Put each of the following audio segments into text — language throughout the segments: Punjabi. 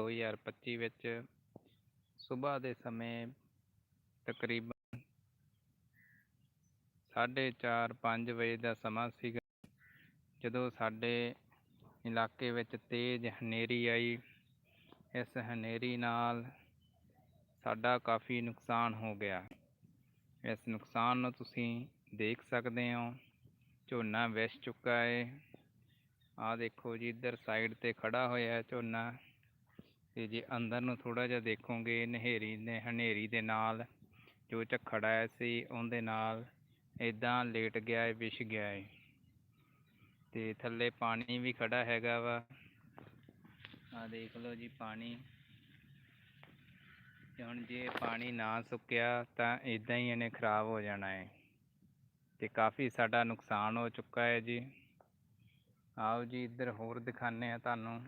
2025 ਵਿੱਚ ਸਵੇਰ ਦੇ ਸਮੇਂ ਤਕਰੀਬਨ 4:30 5 ਵਜੇ ਦਾ ਸਮਾਂ ਸੀਗਾ, ਜਦੋਂ ਸਾਡੇ ਇਲਾਕੇ ਵਿੱਚ ਤੇਜ਼ ਹਨੇਰੀ ਆਈ। ਇਸ ਹਨੇਰੀ ਨਾਲ ਸਾਡਾ ਕਾਫੀ ਨੁਕਸਾਨ ਹੋ ਗਿਆ। ਇਸ ਨੁਕਸਾਨ ਨੂੰ ਤੁਸੀਂ ਦੇਖ ਸਕਦੇ ਹੋ। ਝੋਨਾ ਵਿਸ਼ ਚੁੱਕਾ ਹੈ ਆਹ ਦੇਖੋ ਜੀ, ਇੱਧਰ ਸਾਈਡ ਤੇ ਖੜਾ ਹੋਇਆ ਹੈ ਝੋਨਾ। ਤੇ ਜੇ ਅੰਦਰ ਨੂੰ ਥੋੜਾ ਜਿਹਾ ਦੇਖੋਗੇ ਨਹੇਰੀ ਨੇ ਹਨੇਰੀ ਦੇ ਨਾਲ, ਜੋ ਝੱਖੜ ਆਇਆ ਸੀ, ਉਹਦੇ ਨਾਲ ਇਦਾਂ ਲੇਟ ਗਿਆ ਹੈ ਵਿਛ ਗਿਆ ਹੈ ਤੇ ਥੱਲੇ ਪਾਣੀ ਵੀ ਖੜਾ ਹੈਗਾ ਵਾ। ਆ ਦੇਖ ਲਓ ਜੀ ਪਾਣੀ। ਤੇ ਹੁਣ ਜੇ ਪਾਣੀ ਨਾ ਸੁੱਕਿਆ, ਤਾਂ ਇਦਾਂ ਹੀ ਇਹਨੇ ਖਰਾਬ ਹੋ ਜਾਣਾ ਹੈ ਤੇ ਕਾਫੀ ਸਾਡਾ ਨੁਕਸਾਨ ਹੋ ਚੁੱਕਾ ਹੈ ਜੀ। ਆਓ ਜੀ, ਇੱਧਰ ਹੋਰ ਦਿਖਾਣੇ ਆ ਤੁਹਾਨੂੰ।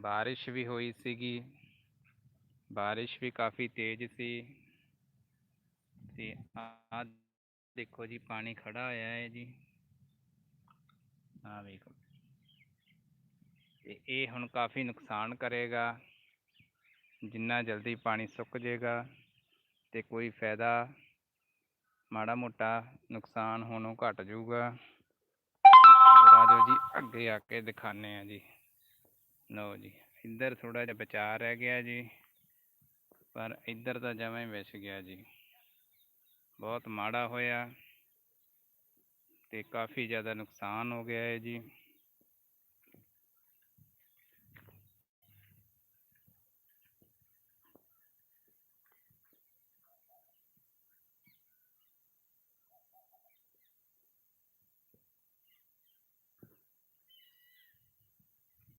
ਬਾਰਿਸ਼ ਵੀ ਹੋਈ ਸੀਗੀ। ਬਾਰਿਸ਼ ਵੀ ਕਾਫੀ ਤੇਜ਼ ਸੀ। ਤੇ ਆ ਦੇਖੋ ਜੀ, ਪਾਣੀ ਖੜਾ ਹੋਇਆ ਹੈ ਜੀ। ਆ ਵੇਖੋ। ਤੇ ਇਹ ਹੁਣ ਕਾਫੀ ਨੁਕਸਾਨ ਕਰੇਗਾ। ਜਿੰਨਾ ਜਲਦੀ ਪਾਣੀ ਸੁੱਕ ਜਾਏਗਾ ਤੇ ਕੋਈ ਫਾਇਦਾ ਮਾੜਾ ਮੋਟਾ ਨੁਕਸਾਨ ਹੋਣੋਂ ਘਟ ਜਾਊਗਾ। ਹੋਰ ਆ ਜੀ, ਅੱਗੇ ਆ ਕੇ ਦਿਖਾਣੇ ਆ ਜੀ। ਲਓ ਜੀ, ਇੱਧਰ ਥੋੜਾ ਜਿਹਾ ਬਚਾ ਰਹਿ ਗਿਆ ਜੀ, ਪਰ ਇੱਧਰ ਤਾਂ ਜਮਾਂ ਹੀ ਵਿਛ ਗਿਆ ਜੀ। ਬਹੁਤ ਮਾੜਾ ਹੋਇਆ ਤੇ ਕਾਫੀ ਜ਼ਿਆਦਾ ਨੁਕਸਾਨ ਹੋ ਗਿਆ ਹੈ ਜੀ।